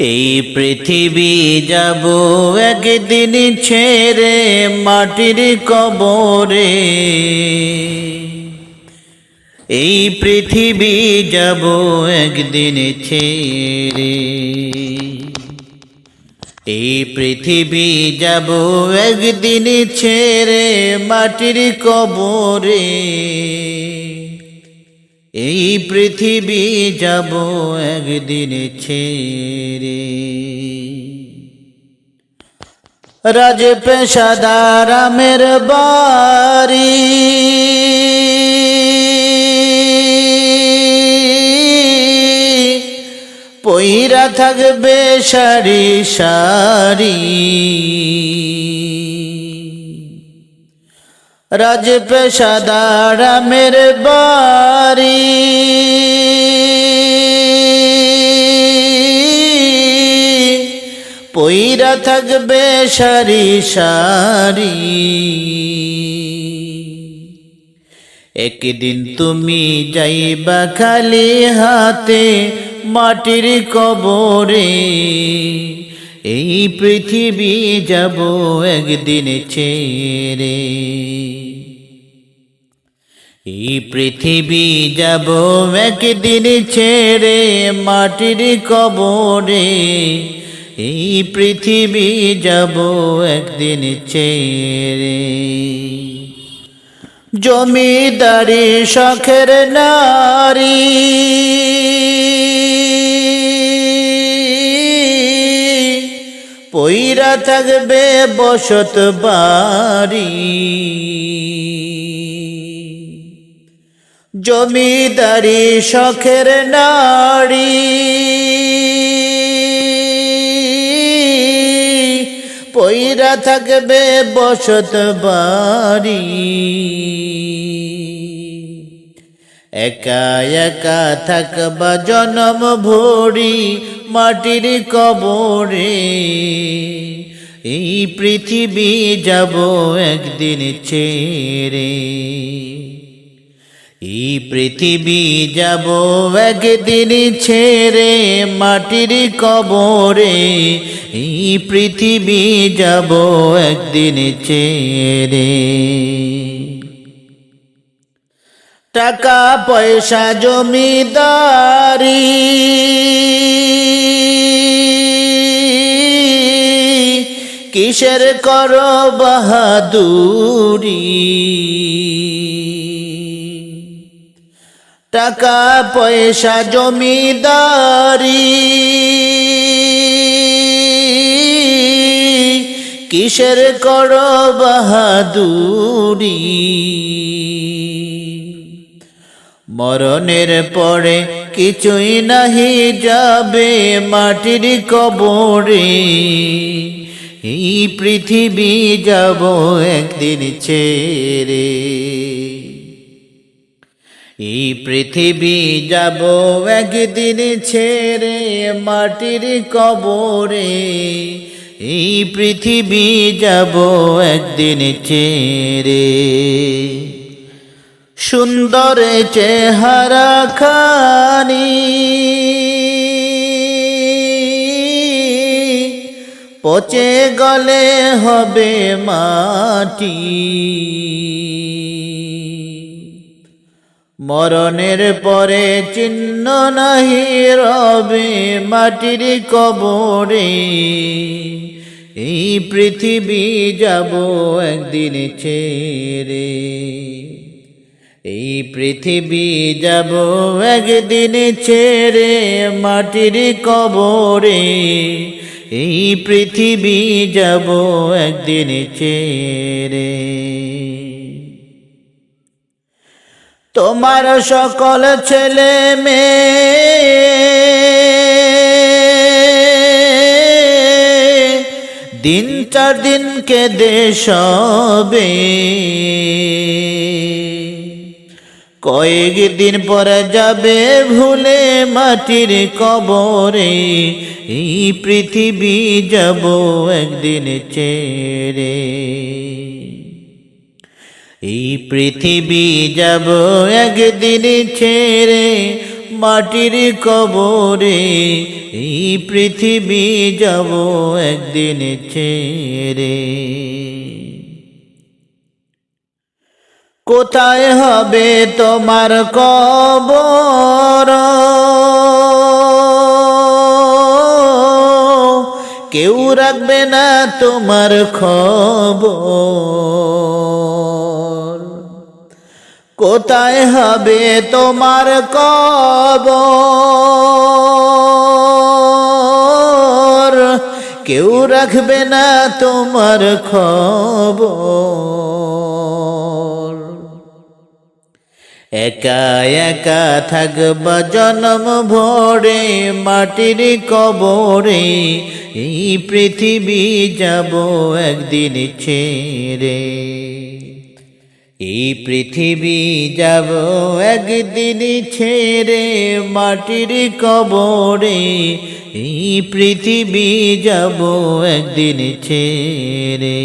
এই পৃথিবী যাব একদিন ছেড়ে মাটির কবরে। এই পৃথিবী যাব একদিন ছেড়ে। এই পৃথিবী যাব একদিন ছেড়ে মাটির কবরে। এই পৃথিবী যাব একদিন ছেড়ে। রাজ পেশাদার আমের বাড়ি। পইরা থাকবে সারি সারি রাজ পেশাদার আমের বাড়ি। পইরা থাকবে সারি সারি। একদিন তুমি যাইবা খালি হাতে মাটির কবরে। এই পৃথিবী যাব একদিন ছেড়ে। এই পৃথিবী যাব একদিন ছেড়ে মাটির কবরে। এই পৃথিবী যাব একদিন ছেড়ে। জমিদারি শখের নারী। পইরা থাকবে বসত বাড়ি। জমিদারি শখের নারী পইরা থাকবে বসত বাড়ি। একা একা থাকবা জনম ভরি। মাটির কবরে। এই পৃথিবী যাব একদিন ছেড়ে। এই পৃথিবী যাব একদিন ছেড়ে মাটির কবরে। এই পৃথিবী যাব একদিন ছেড়ে। টাকা পয়সা জমিদারি। কিসের কর বাহাদুরি? টাকা পয়সা জমিদারি। কিসের কর বাহাদুরি? মরণের পরে কিছুই নাহি যাবে মাটির কবরে। এই পৃথিবী যাব একদিন ছেড়ে। এই পৃথিবী যাব একদিন ছেড়ে মাটির কবরে। এই পৃথিবী যাব একদিন ছেড়ে। সুন্দর চেহারা খানি। পচে গলে হবে মাটি। মরণের পরে চিহ্ন নাহি রবে মাটির কবরে। এই পৃথিবী যাব একদিন ছেড়ে। এই পৃথিবী যাব একদিন ছেড়ে মাটির কবরে। এই পৃথিবী যাব একদিন ছেড়ে। তোমার সকল ছেলে মেয়ে, দিন চার দিন কেঁদে সবে। কয়েক দিন পরে যাবে ভুলে মাটির কবরে। এই পৃথিবী যাব একদিন ছেড়ে। এই পৃথিবী যাব একদিন ছেড়ে মাটির কবরে। এই পৃথিবী যাব একদিন ছেড়ে। কোথায় হবে তোমার কবর? কেউ রাখবে না তোমার খবর। কোথায় হবে তোমার কবর? কেউ রাখবে না তোমার খবর। একা একা থাকবা জন্ম ভরে, মাটির কবরে, এই পৃথিবী যাব একদিন ছেড়ে। এই পৃথিবী যাব একদিন ছেড়ে, মাটির কবরে, এই পৃথিবী যাব একদিন ছেড়ে।